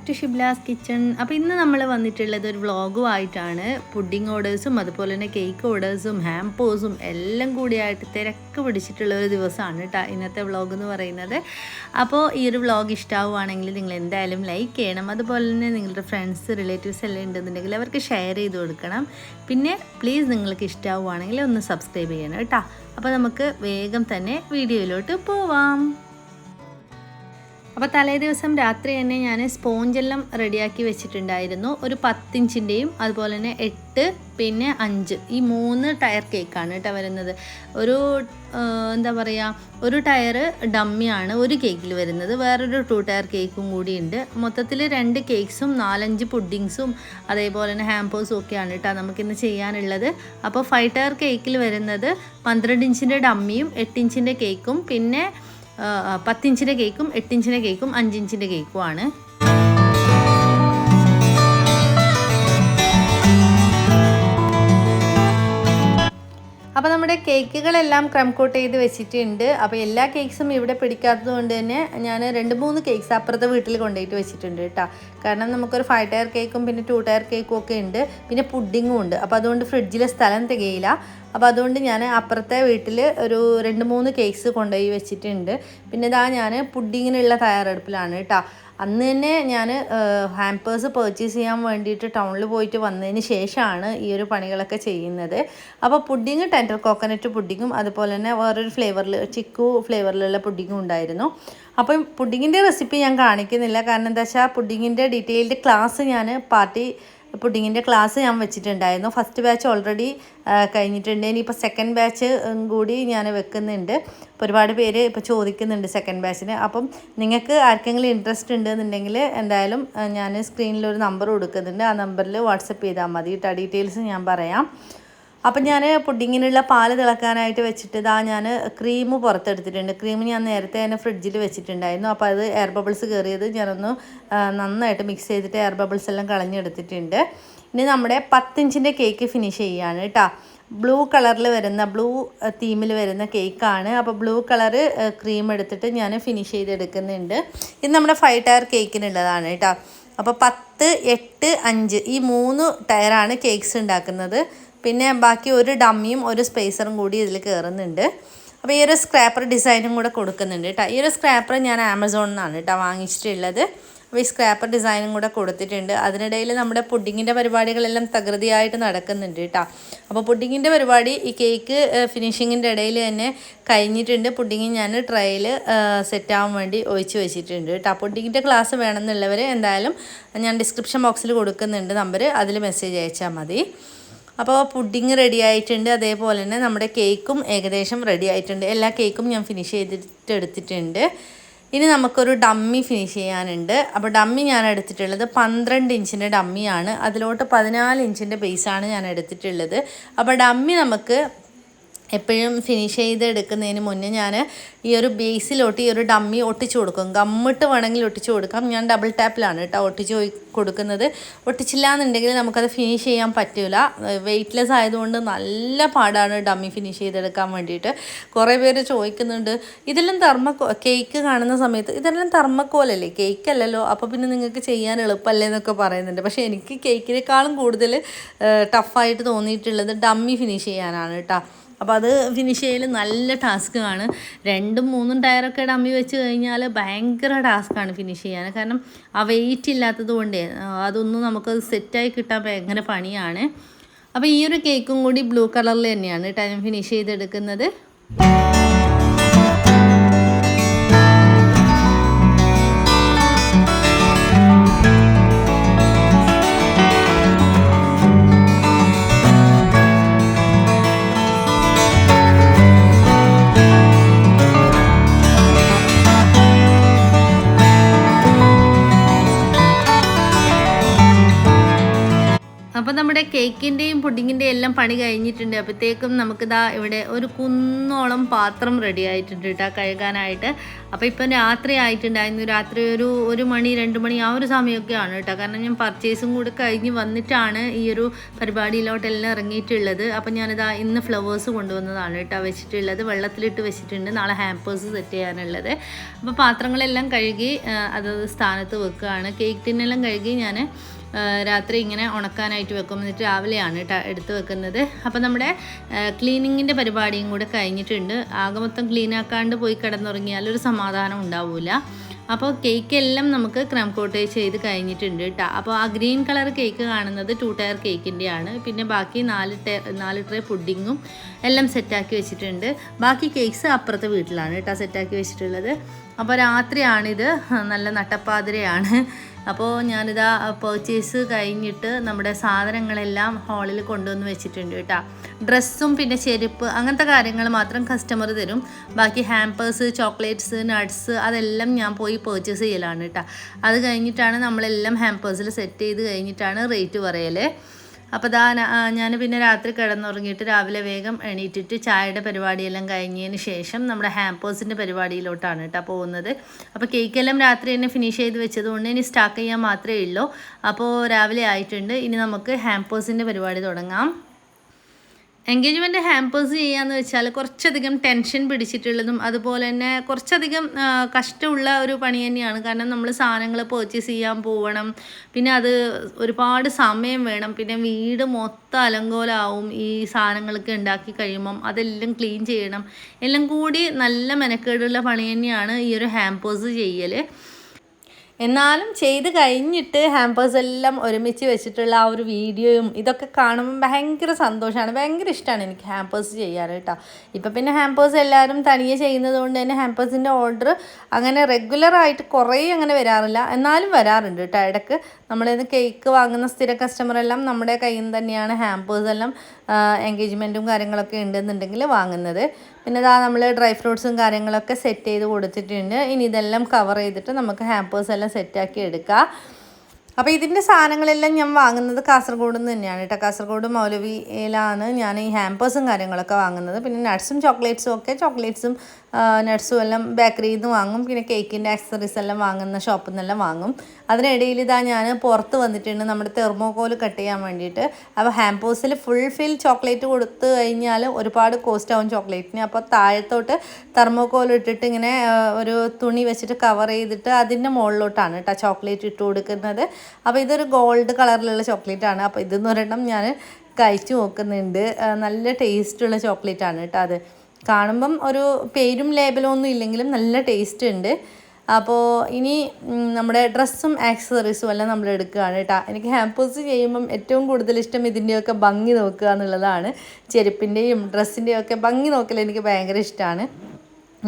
Back to Shibla's kitchen. അപ്പോൾ ഇന്ന് നമ്മൾ വന്നിട്ടുള്ളത് ഒരു വ്ളോഗുമായിട്ടാണ്. പുഡിംഗ് ഓർഡേഴ്സും അതുപോലെ തന്നെ കേക്ക് ഓർഡേഴ്സും ഹാംപോസും എല്ലാം കൂടിയായിട്ട് തിരക്ക് പിടിച്ചിട്ടുള്ള ഒരു ദിവസമാണ് കേട്ടോ ഇന്നത്തെ വ്ളോഗ് എന്ന് പറയുന്നത്. അപ്പോൾ ഈ ഒരു വ്ളോഗ് ഇഷ്ടമാവുകയാണെങ്കിൽ നിങ്ങൾ എന്തായാലും ലൈക്ക് ചെയ്യണം. അതുപോലെ തന്നെ നിങ്ങളുടെ ഫ്രണ്ട്സ് റിലേറ്റീവ്സ് എല്ലാം ഉണ്ടെന്നുണ്ടെങ്കിൽ അവർക്ക് ഷെയർ ചെയ്ത് കൊടുക്കണം. പിന്നെ പ്ലീസ് നിങ്ങൾക്ക് ഇഷ്ടമാവുകയാണെങ്കിൽ ഒന്ന് സബ്സ്ക്രൈബ് ചെയ്യണം കേട്ടോ അപ്പോൾ നമുക്ക് വേഗം തന്നെ വീഡിയോയിലോട്ട് പോവാം. അപ്പോൾ തലേ ദിവസം രാത്രി തന്നെ ഞാൻ സ്പോഞ്ചെല്ലാം റെഡിയാക്കി വെച്ചിട്ടുണ്ടായിരുന്നു. ഒരു പത്തിഞ്ചിന്റെയും അതുപോലെ തന്നെ എട്ട് പിന്നെ അഞ്ച്. ഈ മൂന്ന് ടയർ കേക്കാണ് കേട്ടോ വരുന്നത്. ഒരു എന്താ പറയുക ഒരു ടയർ ഡമ്മിയാണ് ഒരു കേക്കിൽ വരുന്നത്. വേറൊരു ടു ടയർ കേക്കും കൂടി ഉണ്ട്. മൊത്തത്തിൽ രണ്ട് കേക്ക്സും നാലഞ്ച് പുഡിങ്സും അതേപോലെ തന്നെ ഹാമ്പേഴ്സും ഒക്കെയാണ് കേട്ടോ നമുക്കിന്ന് ചെയ്യാനുള്ളത്. അപ്പോൾ ഫൈവ് ടയർ കേക്കിൽ വരുന്നത് പന്ത്രണ്ട് ഇഞ്ചിന്റെ ഡമ്മിയും എട്ട് ഇഞ്ചിന്റെ കേക്കും പിന്നെ പത്തിഞ്ചിന്റെ കേക്കും എട്ടിഞ്ചിന്റെ കേക്കും അഞ്ചിഞ്ചിന്റെ കേക്കുമാണ് നമ്മുടെ കേക്കുകളെല്ലാം ക്രം കോട്ട് ചെയ്ത് വെച്ചിട്ടുണ്ട്. അപ്പോൾ എല്ലാ കേക്ക്സും ഇവിടെ പിടിക്കാത്തത് കൊണ്ട് തന്നെ ഞാൻ രണ്ട് മൂന്ന് കേക്ക്സ് അപ്പുറത്തെ വീട്ടിൽ കൊണ്ടുപോയിട്ട് വെച്ചിട്ടുണ്ട് കേട്ടോ കാരണം നമുക്കൊരു ഫൈവ് ടയർ കേക്കും പിന്നെ ടു ടയർ കേക്കും ഒക്കെ ഉണ്ട്. പിന്നെ പുഡിങ്ങും ഉണ്ട്. അപ്പോൾ അതുകൊണ്ട് ഫ്രിഡ്ജിലെ സ്ഥലം തികയില്ല. അപ്പോൾ അതുകൊണ്ട് ഞാൻ അപ്പുറത്തെ വീട്ടിൽ ഒരു രണ്ട് മൂന്ന് കേക്ക്സ് കൊണ്ടുപോയി വെച്ചിട്ടുണ്ട്. പിന്നെ ഇതാ ഞാൻ പുഡിങ്ങിനുള്ള തയ്യാറെടുപ്പിലാണ് കേട്ടോ അന്ന് തന്നെ ഞാൻ ഹാമ്പേഴ്സ് പർച്ചേസ് ചെയ്യാൻ വേണ്ടിയിട്ട് ടൗണിൽ പോയിട്ട് വന്നതിന് ശേഷമാണ് ഈ ഒരു പണികളൊക്കെ ചെയ്യുന്നത്. അപ്പോൾ പുഡിങ് ടെൻഡർ കോക്കനട്ട് പുഡിങ്ങും അതുപോലെ തന്നെ വേറൊരു ഫ്ലേവറിൽ ചിക്കു ഫ്ലേവറിലുള്ള പുഡിങ്ങും ഉണ്ടായിരുന്നു. അപ്പം പുഡിങ്ങിന്റെ റെസിപ്പി ഞാൻ കാണിക്കുന്നില്ല. കാരണം എന്താ വെച്ചാൽ പുഡിങ്ങിന്റെ ഡീറ്റെയിൽഡ് ക്ലാസ് ഞാൻ പാർട്ടി പുഡിങ്ങിന്റെ ക്ലാസ് ഞാൻ വെച്ചിട്ടുണ്ടായിരുന്നു. ഫസ്റ്റ് ബാച്ച് ഓൾറെഡി കഴിഞ്ഞിട്ടുണ്ട്. ഇനിയിപ്പോൾ സെക്കൻഡ് ബാച്ച് കൂടി ഞാൻ വെക്കുന്നുണ്ട്. അപ്പോൾ ഒരുപാട് പേര് ഇപ്പോൾ ചോദിക്കുന്നുണ്ട് സെക്കൻഡ് ബാച്ചിന് അപ്പം നിങ്ങൾക്ക് ആർക്കെങ്കിലും ഇൻട്രസ്റ്റ് ഉണ്ടെന്നുണ്ടെങ്കിൽ എന്തായാലും ഞാൻ സ്ക്രീനിൽ ഒരു നമ്പർ കൊടുക്കുന്നുണ്ട്. ആ നമ്പറിൽ വാട്സപ്പ് ചെയ്താൽ മതി. കേട്ടോ ഡീറ്റെയിൽസ് ഞാൻ പറയാം. അപ്പം ഞാൻ പുഡിങ്ങിനുള്ള പാൽ തിളക്കാനായിട്ട് വെച്ചിട്ട് ഇതാ ഞാൻ ക്രീം പുറത്തെടുത്തിട്ടുണ്ട്. ക്രീം ഞാൻ നേരത്തെ തന്നെ ഫ്രിഡ്ജിൽ വെച്ചിട്ടുണ്ടായിരുന്നു. അപ്പോൾ അത് എയർ ബബിൾസ് കയറിയത് ഞാനൊന്ന് നന്നായിട്ട് മിക്സ് ചെയ്തിട്ട് എയർ ബബിൾസ് എല്ലാം കളഞ്ഞെടുത്തിട്ടുണ്ട്. ഇനി നമ്മുടെ പത്തിഞ്ചിന്റെ കേക്ക് ഫിനിഷ് ചെയ്യാണ് കേട്ടോ. ബ്ലൂ കളറിൽ വരുന്ന ബ്ലൂ തീമിൽ വരുന്ന കേക്കാണ്. അപ്പോൾ ബ്ലൂ കളർ ക്രീം എടുത്തിട്ട് ഞാൻ ഫിനിഷ് ചെയ്തെടുക്കുന്നുണ്ട്. ഇത് നമ്മുടെ ഫൈവ് ടയർ കേക്കിനുള്ളതാണ് കേട്ടോ. അപ്പോൾ പത്ത് എട്ട് അഞ്ച് ഈ മൂന്ന് ടയറാണ് കേക്ക്സ് ഉണ്ടാക്കുന്നത്. പിന്നെ ബാക്കി ഒരു ഡമ്മിയും ഒരു സ്പേസറും കൂടി ഇതിൽ കയറുന്നുണ്ട് അപ്പോൾ ഈ ഒരു സ്ക്രാപ്പർ ഡിസൈനും കൂടെ കൊടുക്കുന്നുണ്ട് കേട്ടോ ഈ ഒരു സ്ക്രാപ്പർ ഞാൻ ആമസോണിൽ നിന്നാണ് കേട്ടോ വാങ്ങിച്ചിട്ടുള്ളത്. അപ്പോൾ ഈ സ്ക്രാപ്പർ ഡിസൈനും കൂടെ കൊടുത്തിട്ടുണ്ട്. അതിനിടയിൽ നമ്മുടെ പുഡിങ്ങിന്റെ പരിപാടികളെല്ലാം തകൃതിയായിട്ട് നടക്കുന്നുണ്ട് കേട്ടോ അപ്പോൾ പുഡിങ്ങിന്റെ പരിപാടി ഈ കേക്ക് ഫിനിഷിങ്ങിന്റെ ഇടയിൽ തന്നെ കഴിഞ്ഞിട്ടുണ്ട്. പുഡിങ് ഞാൻ ട്രയൽ സെറ്റ് ആവാൻ വേണ്ടി ഒഴിച്ച് വെച്ചിട്ടുണ്ട് കേട്ടോ പുഡിങ്ങിന്റെ ക്ലാസ് വേണമെന്നുള്ളവർ എന്തായാലും ഞാൻ ഡിസ്ക്രിപ്ഷൻ ബോക്സിൽ കൊടുക്കുന്നുണ്ട് നമ്പർ അതിൽ മെസ്സേജ് അയച്ചാൽ മതി. അപ്പോൾ പുഡിങ് റെഡി ആയിട്ടുണ്ട്. അതേപോലെ തന്നെ നമ്മുടെ കേക്കും ഏകദേശം റെഡി ആയിട്ടുണ്ട്. എല്ലാ കേക്കും ഞാൻ ഫിനിഷ് ചെയ്തിട്ട് എടുത്തിട്ടുണ്ട് ഇനി നമുക്കൊരു ഡമ്മി ഫിനിഷ് ചെയ്യാനുണ്ട്. അപ്പോൾ ഡമ്മി ഞാൻ എടുത്തിട്ടുള്ളത് പന്ത്രണ്ട് ഇഞ്ചിന്റെ ഡമ്മിയാണ് അതിലോട്ട് പതിനാല് ഇഞ്ചിന്റെ ബേസാണ് ഞാൻ എടുത്തിട്ടുള്ളത്. അപ്പോൾ ഡമ്മി നമുക്ക് എപ്പോഴും ഫിനിഷ് ചെയ്ത് എടുക്കുന്നതിന് മുന്നേ ഞാൻ ഈ ഒരു ബേസിലോട്ട് ഈ ഒരു ഡമ്മി ഒട്ടിച്ചു കൊടുക്കും. ഗമ്മിട്ട് വേണമെങ്കിൽ ഒട്ടിച്ചു കൊടുക്കാം. ഞാൻ ഡബിൾ ടാപ്പിലാണ് കേട്ടോ ഒട്ടിച്ച് കൊടുക്കുന്നത്. ഒട്ടിച്ചില്ല എന്നുണ്ടെങ്കിൽ നമുക്കത് ഫിനിഷ് ചെയ്യാൻ പറ്റില്ല വെയ്റ്റ്ലെസ് ആയതുകൊണ്ട് നല്ല പാടാണ് ഡമ്മി ഫിനിഷ് ചെയ്തെടുക്കാൻ വേണ്ടിയിട്ട്. കുറേ പേര് ചോദിക്കുന്നുണ്ട് ഇതെല്ലാം തെർമ്മക്കോ കേക്ക് കാണുന്ന സമയത്ത് ഇതെല്ലാം തെർമ്മക്കോലല്ലേ കേക്ക് അല്ലല്ലോ. അപ്പോൾ പിന്നെ നിങ്ങൾക്ക് ചെയ്യാൻ എളുപ്പമല്ലേ എന്നൊക്കെ പറയുന്നുണ്ട്. പക്ഷേ എനിക്ക് കേക്കിനേക്കാളും കൂടുതൽ ടഫായിട്ട് തോന്നിയിട്ടുള്ളത് ഡമ്മി ഫിനിഷ് ചെയ്യാനാണ് കേട്ടോ അപ്പോൾ അത് ഫിനിഷ് ചെയ്യൽ നല്ല ടാസ്ക് ആണ്. രണ്ടും മൂന്നും ടയറൊക്കെ ഡമ്മി വെച്ച് കഴിഞ്ഞാൽ ഭയങ്കര ടാസ്ക്കാണ് ഫിനിഷ് ചെയ്യാൻ. കാരണം ആ വെയിറ്റ് ഇല്ലാത്തത് കൊണ്ടേ അതൊന്നും നമുക്ക് സെറ്റായി കിട്ടാൻ ഭയങ്കര പണിയാണ്. അപ്പോൾ ഈ ഒരു കേക്കും കൂടി ബ്ലൂ കളറിൽ തന്നെയാണ് ടൈം ഫിനിഷ് ചെയ്തെടുക്കുന്നത്. കേക്കിന്റെയും പുഡിങ്ങിന്റെയും എല്ലാം പണി കഴിഞ്ഞിട്ടുണ്ട്. അപ്പോഴത്തേക്കും നമുക്കിതാ ഇവിടെ ഒരു കുന്നോളം പാത്രം റെഡി ആയിട്ടുണ്ട് കേട്ടോ കഴുകാനായിട്ട്. അപ്പോൾ ഇപ്പം രാത്രി ആയിട്ടുണ്ടായിരുന്നു. രാത്രി ഒരു ഒരു മണി രണ്ട് മണി ആ ഒരു സമയമൊക്കെയാണ് കേട്ടോ കാരണം ഞാൻ പർച്ചേസും കൂടെ കഴിഞ്ഞ് വന്നിട്ടാണ് ഈ ഒരു പരിപാടിയിലോട്ടെല്ലാം ഇറങ്ങിയിട്ടുള്ളത്. അപ്പോൾ ഞാനിതാ ഇന്ന് ഫ്ലവേഴ്സ് കൊണ്ടുവന്നതാണ് കേട്ടോ വെച്ചിട്ടുള്ളത്. വെള്ളത്തിലിട്ട് വെച്ചിട്ടുണ്ട്. നാളെ ഹാമ്പേഴ്സ് സെറ്റ് ചെയ്യാനുള്ളത്. അപ്പോൾ പാത്രങ്ങളെല്ലാം കഴുകി അതത് സ്ഥാനത്ത് വെക്കുകയാണ്. കേക്ക് ടിന്നെല്ലാം കഴുകി ഞാൻ രാത്രി ഇങ്ങനെ ഉണക്കാനായിട്ട് വെക്കും. എന്നിട്ട് രാവിലെയാണ് കേട്ടോ എടുത്ത് വെക്കുന്നത്. അപ്പോൾ നമ്മുടെ ക്ലീനിങ്ങിന്റെ പരിപാടിയും കൂടെ കഴിഞ്ഞിട്ടുണ്ട്. ആകെ മൊത്തം ക്ലീനാക്കാണ്ട് പോയി കിടന്നുറങ്ങിയാൽ ഒരു സമാധാനം ഉണ്ടാവില്ല അപ്പോൾ കേക്ക് എല്ലാം നമുക്ക് ക്രം കോട്ടേജ് ചെയ്ത് കഴിഞ്ഞിട്ടുണ്ട് കേട്ടോ അപ്പോൾ ആ ഗ്രീൻ കളർ കേക്ക് കാണുന്നത് ടു ടയർ കേക്കിന്റെയാണ് പിന്നെ ബാക്കി നാല് ടേ നാല് ട്രേ പുഡിങ്ങും എല്ലാം സെറ്റാക്കി വെച്ചിട്ടുണ്ട്. ബാക്കി കേക്ക്സ് അപ്പുറത്തെ വീട്ടിലാണ് കേട്ടോ സെറ്റാക്കി വെച്ചിട്ടുള്ളത്. അപ്പോൾ രാത്രിയാണിത്. നല്ല നട്ടപ്പാതിരയാണ്. അപ്പോൾ ഞാനിതാ പർച്ചേസ് കഴിഞ്ഞിട്ട് നമ്മുടെ സാധനങ്ങളെല്ലാം ഹാളിൽ കൊണ്ടുവന്ന് വെച്ചിട്ടുണ്ട് കേട്ടോ. ഡ്രസ്സും പിന്നെ ചെരുപ്പ് അങ്ങനത്തെ കാര്യങ്ങൾ മാത്രം കസ്റ്റമർ തരും. ബാക്കി ഹാമ്പേഴ്സ് ചോക്ലേറ്റ്സ് നട്ട്സ് അതെല്ലാം ഞാൻ പോയി പർച്ചേസ് ചെയ്യലാണ് കേട്ടോ. അത് കഴിഞ്ഞിട്ടാണ് നമ്മളെല്ലാം ഹാമ്പേഴ്സിൽ സെറ്റ് ചെയ്ത് കഴിഞ്ഞിട്ടാണ് റേറ്റ് പറയൽ അപ്പോൾ ദാ ഞാൻ പിന്നെ രാത്രി കിടന്നുറങ്ങിയിട്ട് രാവിലെ വേഗം എണീറ്റിട്ട് ചായയുടെ പരിപാടിയെല്ലാം കഴിഞ്ഞതിന് ശേഷം നമ്മുടെ ഹാമ്പേഴ്സിന്റെ പരിപാടിയിലോട്ടാണ് കേട്ടോ പോകുന്നത്. അപ്പോൾ കേക്കെല്ലാം രാത്രി തന്നെ ഫിനിഷ് ചെയ്ത് വെച്ചതുകൊണ്ട് ഇനി സ്റ്റാക്ക് ചെയ്യാൻ മാത്രമേ ഉള്ളൂ. അപ്പോൾ രാവിലെ ആയിട്ടുണ്ട്. ഇനി നമുക്ക് ഹാമ്പേഴ്സിന്റെ പരിപാടി തുടങ്ങാം. എൻഗേജ്മെന്റ് ഹാമ്പേഴ്സ് ചെയ്യാന്ന് വെച്ചാൽ കുറച്ചധികം ടെൻഷൻ പിടിച്ചിട്ടുള്ളതും അതുപോലെ തന്നെ കുറച്ചധികം കഷ്ടമുള്ള ഒരു പണി തന്നെയാണ്. കാരണം നമ്മൾ സാധനങ്ങൾ പർച്ചേസ് ചെയ്യാൻ പോകണം പിന്നെ അത് ഒരുപാട് സമയം വേണം. പിന്നെ വീട് മൊത്തം അലങ്കോലാവും ഈ സാധനങ്ങളൊക്കെ ഉണ്ടാക്കി കഴിയുമ്പം. അതെല്ലാം ക്ലീൻ ചെയ്യണം. എല്ലാം കൂടി നല്ല മെനക്കേടുള്ള പണി തന്നെയാണ് ഈ ഒരു ഹാമ്പേഴ്സ് ചെയ്യൽ എന്നാലും ചെയ്ത് കഴിഞ്ഞിട്ട് ഹാമ്പേഴ്സ് എല്ലാം ഒരുമിച്ച് വെച്ചിട്ടുള്ള ആ ഒരു വീഡിയോയും ഇതൊക്കെ കാണുമ്പോൾ ഭയങ്കര സന്തോഷമാണ് ഭയങ്കര ഇഷ്ടമാണ് എനിക്ക് ഹാമ്പേഴ്സ് ചെയ്യാറ് കേട്ടോ. ഇപ്പം പിന്നെ ഹാമ്പേഴ്സ് എല്ലാവരും തനിയെ ചെയ്യുന്നത് കൊണ്ട് തന്നെ ഹാമ്പേഴ്സിന്റെ ഓർഡർ അങ്ങനെ റെഗുലറായിട്ട് കുറേ അങ്ങനെ വരാറില്ല. എന്നാലും വരാറുണ്ട് കേട്ടോ. ഇടയ്ക്ക് നമ്മളിന്ന് കേക്ക് വാങ്ങുന്ന സ്ഥിര കസ്റ്റമറെല്ലാം നമ്മുടെ കയ്യിൽ നിന്ന് തന്നെയാണ് ഹാമ്പേഴ്സ് എല്ലാം എൻഗേജ്മെന്റും കാര്യങ്ങളൊക്കെ ഉണ്ടെന്നുണ്ടെങ്കിൽ വാങ്ങുന്നത്. പിന്നെ ഇതാ നമ്മൾ ഡ്രൈ ഫ്രൂട്ട്സും കാര്യങ്ങളൊക്കെ സെറ്റ് ചെയ്ത് കൊടുത്തിട്ടുണ്ട്. ഇനി ഇതെല്ലാം കവർ ചെയ്തിട്ട് നമുക്ക് ഹാമ്പേഴ്സ് എല്ലാം സെറ്റാക്കി എടുക്കാം. അപ്പോൾ ഇതിന്റെ സാധനങ്ങളെല്ലാം ഞാൻ വാങ്ങുന്നത് കാസർഗോഡ് നിന്ന് തന്നെയാണ് കേട്ടോ. കാസർഗോഡ് മൗലവിയിലാണ് ഞാൻ ഈ ഹാമ്പേഴ്സും കാര്യങ്ങളൊക്കെ വാങ്ങുന്നത്. പിന്നെ നട്ട്സും ചോക്ലേറ്റ്സും ഒക്കെ ചോക്ലേറ്റ്സും നട്ട്സും എല്ലാം ബേക്കറിയിൽ നിന്ന് വാങ്ങും. പിന്നെ കേക്കിന്റെ ആക്സസറീസ് എല്ലാം വാങ്ങുന്ന ഷോപ്പിൽ നിന്നെല്ലാം വാങ്ങും. അതിനിടയിൽ ഇതാ ഞാൻ പുറത്ത് വന്നിട്ടുണ്ട് നമ്മുടെ തെർമോകോൽ കട്ട് ചെയ്യാൻ വേണ്ടിയിട്ട്. അപ്പോൾ ഹാമ്പേഴ്സിൽ ഫുൾ ഫിൽ ചോക്ലേറ്റ് കൊടുത്തു കഴിഞ്ഞാൽ ഒരുപാട് കോസ്റ്റ് ആവും ചോക്ലേറ്റിന് അപ്പോൾ താഴത്തോട്ട് തെർമോകോൽ ഇട്ടിട്ട് ഇങ്ങനെ ഒരു തുണി വെച്ചിട്ട് കവർ ചെയ്തിട്ട് അതിന്റെ മുകളിലോട്ടാണ് കേട്ടോ ചോക്ലേറ്റ് ഇട്ട് കൊടുക്കുന്നത്. അപ്പോൾ ഇതൊരു ഗോൾഡ് കളറിലുള്ള ചോക്ലേറ്റ് ആണ്. അപ്പോൾ ഇതെന്ന് ഒരെണ്ണം ഞാൻ കഴിച്ചു നോക്കുന്നുണ്ട്. നല്ല ടേസ്റ്റുള്ള ചോക്ലേറ്റ് ആണ് കേട്ടോ അത്. കാണുമ്പം ഒരു പേരും ലേബലും ഒന്നും ഇല്ലെങ്കിലും നല്ല ടേസ്റ്റ് ഉണ്ട്. അപ്പോൾ ഇനി നമ്മുടെ ഡ്രസ്സും ആക്സസറീസും എല്ലാം നമ്മൾ എടുക്കുകയാണ് കേട്ടോ എനിക്ക് ഹാമ്പേഴ്സ് ചെയ്യുമ്പം ഏറ്റവും കൂടുതൽ ഇഷ്ടം ഇതിന്റെയൊക്കെ ഭംഗി നോക്കുക എന്നുള്ളതാണ്. ചെരുപ്പിന്റെയും ഡ്രസ്സിന്റെയും ഒക്കെ ഭംഗി നോക്കൽ എനിക്ക് ഭയങ്കര ഇഷ്ടമാണ്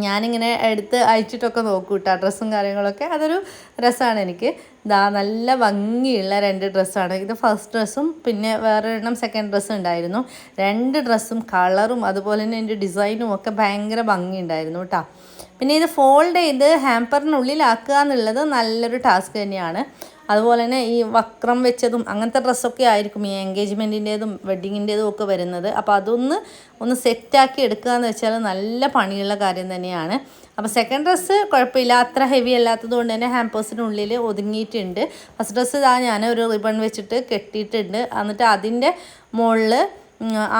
ഞാനിങ്ങനെ എടുത്ത് അയച്ചിട്ടൊക്കെ നോക്കും കേട്ടോ ഡ്രസ്സും കാര്യങ്ങളൊക്കെ. അതൊരു ഡ്രസ്സാണ് എനിക്ക്. ദാ നല്ല ഭംഗിയുള്ള രണ്ട് ഡ്രസ്സാണ്. ഇത് ഫസ്റ്റ് ഡ്രസ്സും പിന്നെ വേറൊരെണ്ണം സെക്കൻഡ് ഡ്രസ്സും ഉണ്ടായിരുന്നു. രണ്ട് ഡ്രസ്സും കളറും അതുപോലെ തന്നെ എന്റെ ഡിസൈനും ഒക്കെ ഭയങ്കര ഭംഗിയുണ്ടായിരുന്നു കേട്ടോ പിന്നെ ഇത് ഫോൾഡ് ചെയ്ത് ഹാമ്പറിനുള്ളിലാക്കുക എന്നുള്ളത് നല്ലൊരു ടാസ്ക് തന്നെയാണ്. അതുപോലെ തന്നെ ഈ വക്രം വെച്ചതും അങ്ങനത്തെ ഡ്രസ്സൊക്കെ ആയിരിക്കും ഈ എൻഗേജ്മെന്റിന്റേതും വെഡ്ഡിങ്ങിന്റേതും ഒക്കെ വരുന്നത്. അപ്പോൾ അതൊന്ന് ഒന്ന് സെറ്റാക്കി എടുക്കുക എന്ന് വെച്ചാൽ നല്ല പണിയുള്ള കാര്യം തന്നെയാണ്. അപ്പോൾ സെക്കൻഡ് ഡ്രസ്സ് കുഴപ്പമില്ല. അത്ര ഹെവി അല്ലാത്തത് കൊണ്ട് തന്നെ ഹാമ്പേഴ്സിനുള്ളിൽ ഒതുങ്ങിയിട്ടുണ്ട്. ഫസ്റ്റ് ഡ്രസ്സ് ഇതാ ഞാൻ ഒരു റിബൺ വെച്ചിട്ട് കെട്ടിയിട്ടുണ്ട്. എന്നിട്ട് അതിന്റെ മുകളിൽ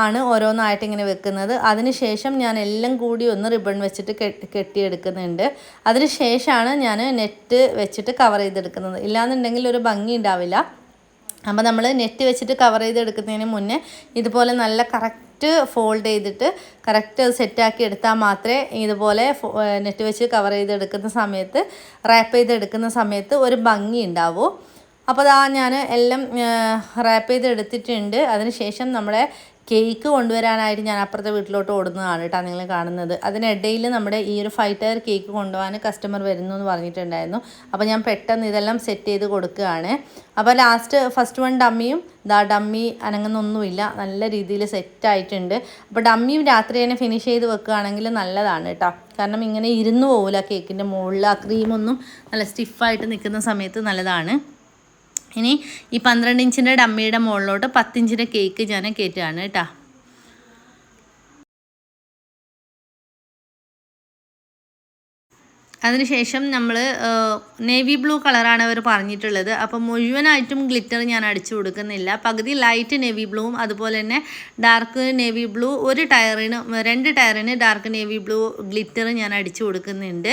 ആണ് ഓരോന്നായിട്ട് ഇങ്ങനെ വെക്കുന്നത്. അതിനുശേഷം ഞാൻ എല്ലാം കൂടി ഒന്ന് റിബൺ വെച്ചിട്ട് കെട്ടി കെട്ടിയെടുക്കുന്നുണ്ട്. അതിന് ശേഷമാണ് ഞാൻ നെറ്റ് വെച്ചിട്ട് കവർ ചെയ്തെടുക്കുന്നത്. ഇല്ലാന്നുണ്ടെങ്കിൽ ഒരു ഭംഗി ഉണ്ടാവില്ല. അപ്പോൾ നമ്മൾ നെറ്റ് വെച്ചിട്ട് കവർ ചെയ്തെടുക്കുന്നതിന് മുന്നേ ഇതുപോലെ നല്ല കറക്റ്റ് ഫോൾഡ് ചെയ്തിട്ട് കറക്റ്റ് സെറ്റാക്കി എടുത്താൽ മാത്രമേ ഇതുപോലെ നെറ്റ് വെച്ച് കവർ ചെയ്തെടുക്കുന്ന സമയത്ത് റാപ്പ് ചെയ്തെടുക്കുന്ന സമയത്ത് ഒരു ഭംഗി ഉണ്ടാവൂ. അപ്പോൾ അതാ ഞാൻ എല്ലാം റാപ്പ് ചെയ്തെടുത്തിട്ടുണ്ട്. അതിന് ശേഷം നമ്മുടെ കേക്ക് കൊണ്ടുവരാനായിട്ട് ഞാൻ അപ്പുറത്തെ വീട്ടിലോട്ട് ഓടുന്നതാണ് കേട്ടോ നിങ്ങൾ കാണുന്നത്. അതിനിടയിൽ നമ്മുടെ ഈ ഒരു ഫൈവ് ടയർ കേക്ക് കൊണ്ടുപോകാൻ കസ്റ്റമർ വരുന്നു എന്ന് പറഞ്ഞിട്ടുണ്ടായിരുന്നു. അപ്പോൾ ഞാൻ പെട്ടെന്ന് ഇതെല്ലാം സെറ്റ് ചെയ്ത് കൊടുക്കുകയാണ്. അപ്പോൾ ലാസ്റ്റ് ഫസ്റ്റ് വൺ ഡമ്മിയും ദാ ഡമ്മി അനങ്ങുന്നൊന്നുമില്ല. നല്ല രീതിയിൽ സെറ്റായിട്ടുണ്ട് അപ്പോൾ ഡമ്മിയും രാത്രി തന്നെ ഫിനിഷ് ചെയ്ത് വെക്കുകയാണെങ്കിൽ നല്ലതാണ് കേട്ടോ. കാരണം ഇങ്ങനെ ഇരുന്ന് പോകില്ല കേക്കിന്റെ മുകളിൽ. ആ ക്രീമൊന്നും നല്ല സ്റ്റിഫായിട്ട് നിൽക്കുന്ന സമയത്ത് നല്ലതാണ്. ഇനി ഈ പന്ത്രണ്ട് ഇഞ്ചിന്റെ ഡമ്മിയുടെ മുകളിലോട്ട് പത്തിഞ്ചിന്റെ കേക്ക് ഞാൻ കയറ്റുകയാണ് കേട്ടോ. അതിനുശേഷം നമ്മൾ നേവി ബ്ലൂ കളറാണ് അവർ പറഞ്ഞിട്ടുള്ളത്. അപ്പോൾ മുഴുവനായിട്ടും ഗ്ലിറ്റർ ഞാൻ അടിച്ചു കൊടുക്കുന്നില്ല. പകുതി ലൈറ്റ് നേവി ബ്ലൂവും അതുപോലെ തന്നെ ഡാർക്ക് നേവി ബ്ലൂ ഒരു ടയറിന് രണ്ട് ടയറിന് ഡാർക്ക് നേവി ബ്ലൂ ഗ്ലിറ്റർ ഞാൻ അടിച്ചു കൊടുക്കുന്നുണ്ട്.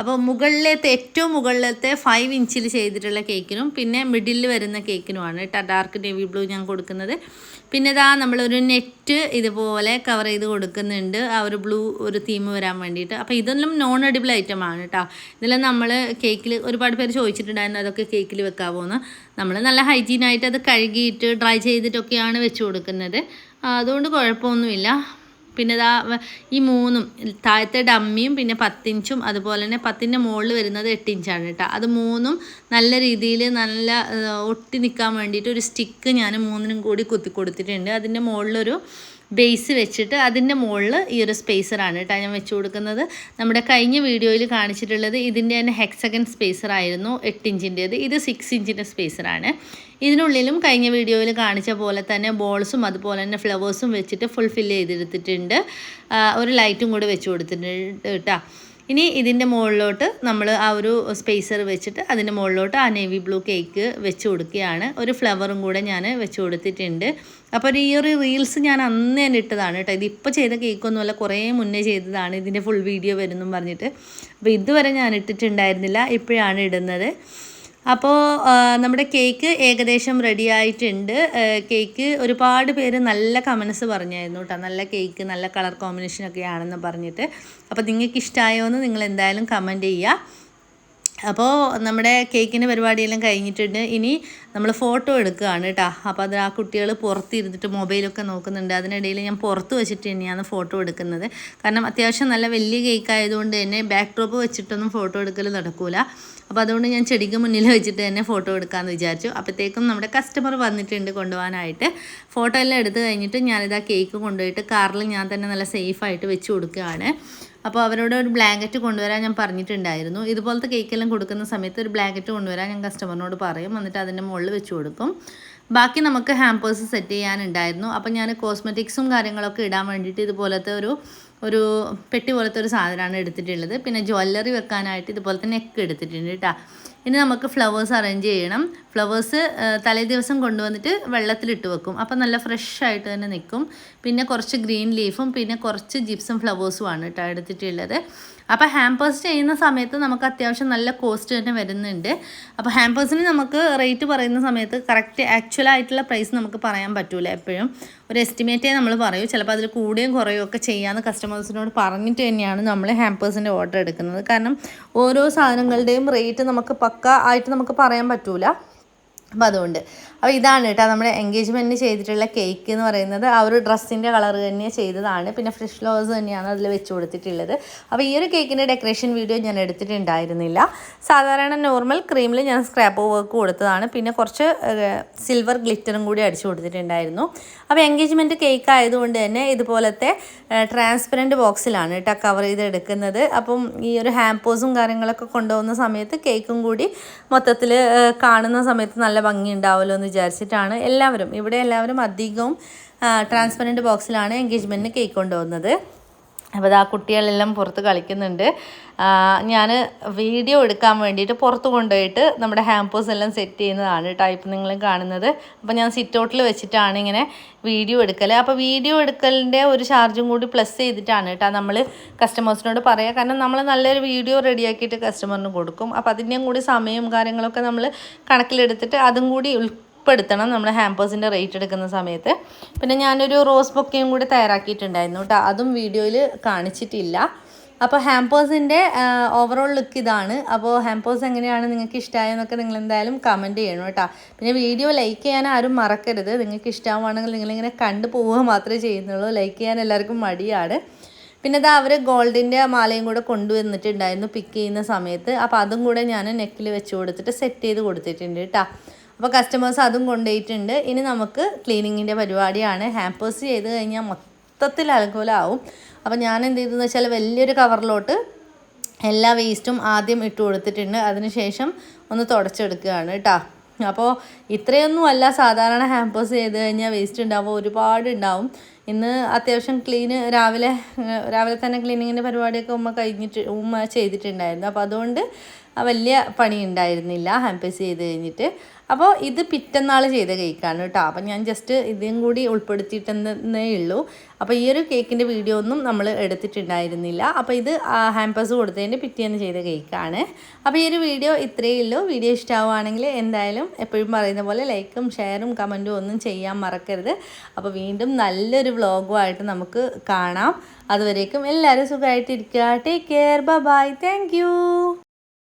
അപ്പോൾ മുകളിലത്തെ ഏറ്റവും മുകളിലത്തെ ഫൈവ് ഇഞ്ചിൽ ചെയ്തിട്ടുള്ള കേക്കിനും പിന്നെ മിഡിലിൽ വരുന്ന കേക്കിനുമാണ് ഡാർക്ക് നേവി ബ്ലൂ ഞാൻ കൊടുക്കുന്നത്. പിന്നെ ഇതാ നമ്മളൊരു നെറ്റ് ഇതുപോലെ കവർ ചെയ്ത് കൊടുക്കുന്നുണ്ട്. ആ ഒരു ബ്ലൂ ഒരു തീം വരാൻ വേണ്ടിയിട്ട്. അപ്പോൾ ഇതെല്ലാം നോൺ എഡിബിൾ ഐറ്റം ആണ് കേട്ടോ ഇതെല്ലാം നമ്മൾ കേക്കിൽ ഒരുപാട് പേര് ചോദിച്ചിട്ടുണ്ടായിരുന്നു അതൊക്കെ കേക്കിൽ വെക്കാമോ എന്ന് നമ്മൾ നല്ല ഹൈജീനായിട്ട് അത് കഴുകിയിട്ട് ഡ്രൈ ചെയ്തിട്ടൊക്കെയാണ് വെച്ച് കൊടുക്കുന്നത്. അതുകൊണ്ട് കുഴപ്പമൊന്നുമില്ല. പിന്നെ ഇതാ ഈ മൂന്നും താഴത്തെ ഡമ്മിയും പിന്നെ പത്തിഞ്ചും അതുപോലെ തന്നെ പത്തിന്റെ മുകളിൽ വരുന്നത് എട്ട് ഇഞ്ചാണ് കേട്ടോ അത് മൂന്നും നല്ല രീതിയിൽ നല്ല ഒട്ടി നിൽക്കാൻ വേണ്ടിയിട്ട് ഒരു സ്റ്റിക്ക് ഞാൻ മൂന്നിനും കൂടി കുത്തി കൊടുത്തിട്ടുണ്ട്. അതിന്റെ മുകളിലൊരു ബേസ് വെച്ചിട്ട് അതിന്റെ മുകളിൽ ഈ ഒരു സ്പേസറാണ് കേട്ടോ ഞാൻ വെച്ച് കൊടുക്കുന്നത്. നമ്മുടെ കഴിഞ്ഞ വീഡിയോയിൽ കാണിച്ചിട്ടുള്ളത് ഇതിന്റെ തന്നെ ഹെക്സഗൻ സ്പേസറായിരുന്നു എട്ട് ഇഞ്ചിന്റേത് ഇത് സിക്സ് ഇഞ്ചിന്റെ സ്പേസറാണ് ഇതിനുള്ളിലും കഴിഞ്ഞ വീഡിയോയിൽ കാണിച്ച പോലെ തന്നെ ബോൾസും അതുപോലെ തന്നെ ഫ്ലവേഴ്സും വെച്ചിട്ട് ഫുൾ ഫില്ല് ചെയ്തെടുത്തിട്ടുണ്ട് ഒരു ലൈറ്റും കൂടി വെച്ച് കൊടുത്തിട്ടുണ്ട് കേട്ടോ ഇനി ഇതിന്റെ മുകളിലോട്ട് നമ്മൾ ആ ഒരു സ്പേസർ വെച്ചിട്ട് അതിന്റെ മുകളിലോട്ട് ആ നേവി ബ്ലൂ കേക്ക് വെച്ച് കൊടുക്കുകയാണ്. ഒരു ഫ്ലവറും കൂടെ ഞാൻ വെച്ച് കൊടുത്തിട്ടുണ്ട്. അപ്പോൾ ഈ ഒരു റീൽസ് ഞാൻ അന്ന് തന്നെ ഇട്ടതാണ് കേട്ടോ ഇതിപ്പോൾ ചെയ്ത കേക്കൊന്നുമല്ല കുറേ മുന്നേ ചെയ്തതാണ് ഇതിന്റെ ഫുൾ വീഡിയോ വരുന്നു പറഞ്ഞിട്ട്. അപ്പോൾ ഇതുവരെ ഞാൻ ഇട്ടിട്ടുണ്ടായിരുന്നില്ല ഇപ്പോഴാണ് ഇടുന്നത്. അപ്പോൾ നമ്മുടെ കേക്ക് ഏകദേശം റെഡി ആയിട്ടുണ്ട്. കേക്ക് ഒരുപാട് പേര് നല്ല കമൻസ് പറഞ്ഞായിരുന്നു കേട്ടോ നല്ല കേക്ക് നല്ല കളർ കോമ്പിനേഷനൊക്കെ ആണെന്ന് പറഞ്ഞിട്ട്. അപ്പോൾ നിങ്ങൾക്ക് ഇഷ്ടമായോ എന്ന് നിങ്ങൾ എന്തായാലും കമന്റ് ചെയ്യുക അപ്പോൾ നമ്മുടെ കേക്കിന്റെ പരിപാടിയെല്ലാം കഴിഞ്ഞിട്ടുണ്ട്. ഇനി നമ്മൾ ഫോട്ടോ എടുക്കുകയാണ് കേട്ടോ അപ്പോൾ അത് ആ കുട്ടികൾ പുറത്തിരുന്നിട്ട് മൊബൈലൊക്കെ നോക്കുന്നുണ്ട്. അതിനിടയിൽ ഞാൻ പുറത്ത് വെച്ചിട്ട് തന്നെയാണ് ഫോട്ടോ എടുക്കുന്നത്. കാരണം അത്യാവശ്യം നല്ല വലിയ കേക്ക് ആയതുകൊണ്ട് തന്നെ ബാക്ക് ഡ്രോപ്പ് വെച്ചിട്ടൊന്നും ഫോട്ടോ എടുക്കൽ നടക്കൂല. അപ്പോൾ അതുകൊണ്ട് ഞാൻ ചെടിക്ക് മുന്നിൽ വെച്ചിട്ട് തന്നെ ഫോട്ടോ എടുക്കാമെന്ന് വിചാരിച്ചു. അപ്പോഴത്തേക്കും നമ്മുടെ കസ്റ്റമർ വന്നിട്ടുണ്ട് കൊണ്ടുപോകാനായിട്ട്. ഫോട്ടോ എല്ലാം എടുത്തു കഴിഞ്ഞിട്ട് ഞാനിതാ കേക്ക് കൊണ്ടുപോയിട്ട് കാറിൽ ഞാൻ തന്നെ നല്ല സേഫായിട്ട് വെച്ച് കൊടുക്കുകയാണ്. അപ്പോൾ അവരോട് ഒരു ബ്ലാങ്കറ്റ് കൊണ്ടുവരാൻ ഞാൻ പറഞ്ഞിട്ടുണ്ടായിരുന്നു. ഇതുപോലത്തെ കേക്കെല്ലാം കൊടുക്കുന്ന സമയത്ത് ഒരു ബ്ലാങ്കറ്റ് കൊണ്ടുവരാൻ ഞാൻ കസ്റ്റമറിനോട് പറയും. എന്നിട്ട് അതിന്റെ മുകളിൽ വെച്ച് കൊടുക്കും. ബാക്കി നമുക്ക് ഹാമ്പേഴ്സ് സെറ്റ് ചെയ്യാനുണ്ടായിരുന്നു. അപ്പോൾ ഞാൻ കോസ്മെറ്റിക്സും കാര്യങ്ങളൊക്കെ ഇടാൻ വേണ്ടിയിട്ട് ഇതുപോലത്തെ ഒരു ഒരു പെട്ടി പോലത്തെ ഒരു സാധനമാണ് എടുത്തിട്ടുള്ളത്. പിന്നെ ജ്വല്ലറി വെക്കാനായിട്ട് ഇതുപോലത്തെ നെക്ക് എടുത്തിട്ടുണ്ട് കേട്ടോ ഇനി നമുക്ക് ഫ്ലവേഴ്സ് അറേഞ്ച് ചെയ്യണം. ഫ്ലവേഴ്സ് തലേ ദിവസം കൊണ്ടുവന്നിട്ട് വെള്ളത്തിലിട്ട് വെക്കും. അപ്പം നല്ല ഫ്രഷ് ആയിട്ട് തന്നെ നിൽക്കും. പിന്നെ കുറച്ച് ഗ്രീൻ ലീഫും പിന്നെ കുറച്ച് ജിപ്സും ഫ്ലവേഴ്സുമാണ് കേട്ടോ എടുത്തിട്ടുള്ളത്. അപ്പോൾ ഹാമ്പേഴ്സ് ചെയ്യുന്ന സമയത്ത് നമുക്ക് അത്യാവശ്യം നല്ല കോസ്റ്റ് തന്നെ വരുന്നുണ്ട്. അപ്പോൾ ഹാമ്പേഴ്സിന് നമുക്ക് റേറ്റ് പറയുന്ന സമയത്ത് കറക്റ്റ് ആക്ച്വൽ ആയിട്ടുള്ള പ്രൈസ് നമുക്ക് പറയാൻ പറ്റൂല എപ്പോഴും. ഒരു എസ്റ്റിമേറ്റേ നമ്മൾ പറയൂ. ചിലപ്പോൾ അതിൽ കൂടുകയും കുറയും ഒക്കെ ചെയ്യാമെന്ന് കസ്റ്റമേഴ്സിനോട് പറഞ്ഞിട്ട് തന്നെയാണ് നമ്മൾ ഹാമ്പേഴ്സിന്റെ ഓർഡർ എടുക്കുന്നത്. കാരണം ഓരോ സാധനങ്ങളുടെയും റേറ്റ് നമുക്ക് പക്ക ആയിട്ട് നമുക്ക് പറയാൻ പറ്റൂല. അപ്പോൾ അതുകൊണ്ട് അപ്പോൾ ഇതാണ് കേട്ടോ നമ്മുടെ എൻഗേജ്മെന്റിന് ചെയ്തിട്ടുള്ള കേക്ക് എന്ന് പറയുന്നത്. ആ ഒരു ഡ്രസ്സിന്റെ കളർ തന്നെ ചെയ്തതാണ്. പിന്നെ ഫ്രഷ് ഫ്ലവേഴ്സ് തന്നെയാണ് അതിൽ വെച്ച് കൊടുത്തിട്ടുള്ളത്. അപ്പോൾ ഈ ഒരു കേക്കിന്റെ ഡെക്കറേഷൻ വീഡിയോ ഞാൻ എടുത്തിട്ടുണ്ടായിരുന്നില്ല. സാധാരണ നോർമൽ ക്രീമിൽ ഞാൻ സ്ക്രാപ്പ് വർക്ക് കൊടുത്തതാണ്. പിന്നെ കുറച്ച് സിൽവർ ഗ്ലിറ്ററും കൂടി അടിച്ചു കൊടുത്തിട്ടുണ്ടായിരുന്നു. അപ്പോൾ എൻഗേജ്മെന്റ് കേക്ക് ആയതുകൊണ്ട് തന്നെ ഇതുപോലത്തെ ട്രാൻസ്പെറന്റ് ബോക്സിലാണ് കേട്ടോ കവർ ചെയ്ത് എടുക്കുന്നത് അപ്പം ഈ ഒരു ഹാമ്പോസും കാര്യങ്ങളൊക്കെ കൊണ്ടുപോകുന്ന സമയത്ത് കേക്കും കൂടി മൊത്തത്തിൽ കാണുന്ന സമയത്ത് നല്ല ഭംഗി ഉണ്ടാവുമല്ലോ എന്ന് വിചാരിച്ചിട്ടാണ് എല്ലാവരും ഇവിടെ എല്ലാവരും അധികവും ട്രാൻസ്പെറന്റ് ബോക്സിലാണ് എൻഗേജ്മെന്റിന് കേക്ക് കൊണ്ടുപോകുന്നത് അപ്പോൾ ആ കുട്ടികളെല്ലാം പുറത്ത് കളിക്കുന്നുണ്ട്. ഞാൻ വീഡിയോ എടുക്കാൻ വേണ്ടിയിട്ട് പുറത്ത് കൊണ്ടുപോയിട്ട് നമ്മുടെ ഹാമ്പേഴ്സ് എല്ലാം സെറ്റ് ചെയ്യുന്നതാണ് ടൈപ്പ് നിങ്ങൾ കാണുന്നത്. അപ്പോൾ ഞാൻ സിറ്റ് ഔട്ടിൽ വെച്ചിട്ടാണ് ഇങ്ങനെ വീഡിയോ എടുക്കൽ അപ്പോൾ വീഡിയോ എടുക്കലിന്റെ ഒരു ചാർജും കൂടി പ്ലസ് ചെയ്തിട്ടാണ് കേട്ടോ നമ്മൾ കസ്റ്റമേഴ്സിനോട് പറയുക കാരണം നമ്മൾ നല്ലൊരു വീഡിയോ റെഡിയാക്കിയിട്ട് കസ്റ്റമറിന് കൊടുക്കും. അപ്പോൾ അതിന്റെയും കൂടി സമയവും കാര്യങ്ങളൊക്കെ നമ്മൾ കണക്കിലെടുത്തിട്ട് അതും കൂടി ഉൾപ്പെടുത്തണം നമ്മൾ ഹാമ്പേഴ്സിന്റെ റേറ്റ് എടുക്കുന്ന സമയത്ത്. പിന്നെ ഞാനൊരു റോസ് ബൊക്കയും കൂടി തയ്യാറാക്കിയിട്ടുണ്ടായിരുന്നു കേട്ടോ അതും വീഡിയോയിൽ കാണിച്ചിട്ടില്ല. അപ്പോൾ ഹാമ്പേഴ്സിന്റെ ഓവറോൾ ലുക്ക് ഇതാണ്. അപ്പോൾ ഹാമ്പേഴ്സ് എങ്ങനെയാണ് നിങ്ങൾക്ക് ഇഷ്ടമായെന്നൊക്കെ നിങ്ങൾ എന്തായാലും കമന്റ് ചെയ്യണം കേട്ടോ പിന്നെ വീഡിയോ ലൈക്ക് ചെയ്യാൻ ആരും മറക്കരുത്. നിങ്ങൾക്ക് ഇഷ്ടമാണെങ്കിൽ നിങ്ങളിങ്ങനെ കണ്ടു പോവുക മാത്രമേ ചെയ്യുന്നുള്ളൂ. ലൈക്ക് ചെയ്യാൻ എല്ലാവർക്കും മടിയാണ്. പിന്നെ അത് അവർ ഗോൾഡിന്റെ മാലയും കൂടെ കൊണ്ടുവന്നിട്ടുണ്ടായിരുന്നു പിക്ക് ചെയ്യുന്ന സമയത്ത്. അപ്പോൾ അതും കൂടെ ഞാൻ നെക്കിൽ വെച്ച് കൊടുത്തിട്ട് സെറ്റ് ചെയ്ത് കൊടുത്തിട്ടുണ്ട് കേട്ടോ അപ്പോൾ കസ്റ്റമേഴ്സ് അതും കൊണ്ടുപോയിട്ടുണ്ട്. ഇനി നമുക്ക് ക്ലീനിങ്ങിന്റെ പരിപാടിയാണ്. ഹാമ്പേഴ്സ് ചെയ്ത് കഴിഞ്ഞാൽ മൊത്തത്തിൽ അലങ്കോലാവും. അപ്പോൾ ഞാൻ എന്ത് ചെയ്തതെന്ന് വെച്ചാൽ വലിയൊരു കവറിലോട്ട് എല്ലാ വേസ്റ്റും ആദ്യം ഇട്ട് കൊടുത്തിട്ടുണ്ട്. അതിനുശേഷം ഒന്ന് തുടച്ചെടുക്കുകയാണ് കേട്ടോ. അപ്പോൾ ഇത്രയൊന്നും അല്ല. സാധാരണ ഹാമ്പേഴ്സ് ചെയ്ത് കഴിഞ്ഞാൽ വേസ്റ്റ് ഉണ്ടാവും ഒരുപാട് ഉണ്ടാവും. ഇന്ന് അത്യാവശ്യം ക്ലീന് രാവിലെ രാവിലെ തന്നെ ക്ലീനിങ്ങിന്റെ പരിപാടിയൊക്കെ ഉമ്മ കഴിഞ്ഞിട്ട് ഉമ്മ ചെയ്തിട്ടുണ്ടായിരുന്നു. അപ്പോൾ അതുകൊണ്ട് വലിയ പണി ഉണ്ടായിരുന്നില്ല ഹാമ്പേഴ്സ് ചെയ്ത് കഴിഞ്ഞിട്ട്. അപ്പോൾ ഇത് പിറ്റന്നാൾ ചെയ്ത കേക്കാണ് കേട്ടോ. അപ്പം ഞാൻ ജസ്റ്റ് ഇതും കൂടി ഉൾപ്പെടുത്തിയിട്ടെന്നേ ഉള്ളൂ. അപ്പോൾ ഈ ഒരു കേക്കിന്റെ വീഡിയോ ഒന്നും നമ്മൾ എടുത്തിട്ടുണ്ടായിരുന്നില്ല. അപ്പോൾ ഇത് ഹാമ്പേഴ്സ് കൊടുത്തതിന്റെ പിറ്റേന്ന് ചെയ്ത കേക്കാണ് അപ്പോൾ ഈ ഒരു വീഡിയോ ഇത്രയേ ഉള്ളൂ. വീഡിയോ ഇഷ്ടമാവുകയാണെങ്കിൽ എന്തായാലും എപ്പോഴും പറയുന്ന പോലെ ലൈക്കും ഷെയറും കമന്റും ഒന്നും ചെയ്യാൻ മറക്കരുത്. അപ്പോൾ വീണ്ടും നല്ലൊരു വ്ളോഗുമായിട്ട് നമുക്ക് കാണാം. അതുവരേക്കും എല്ലാവരും സുഖമായിട്ടിരിക്കുക. Take care bye thank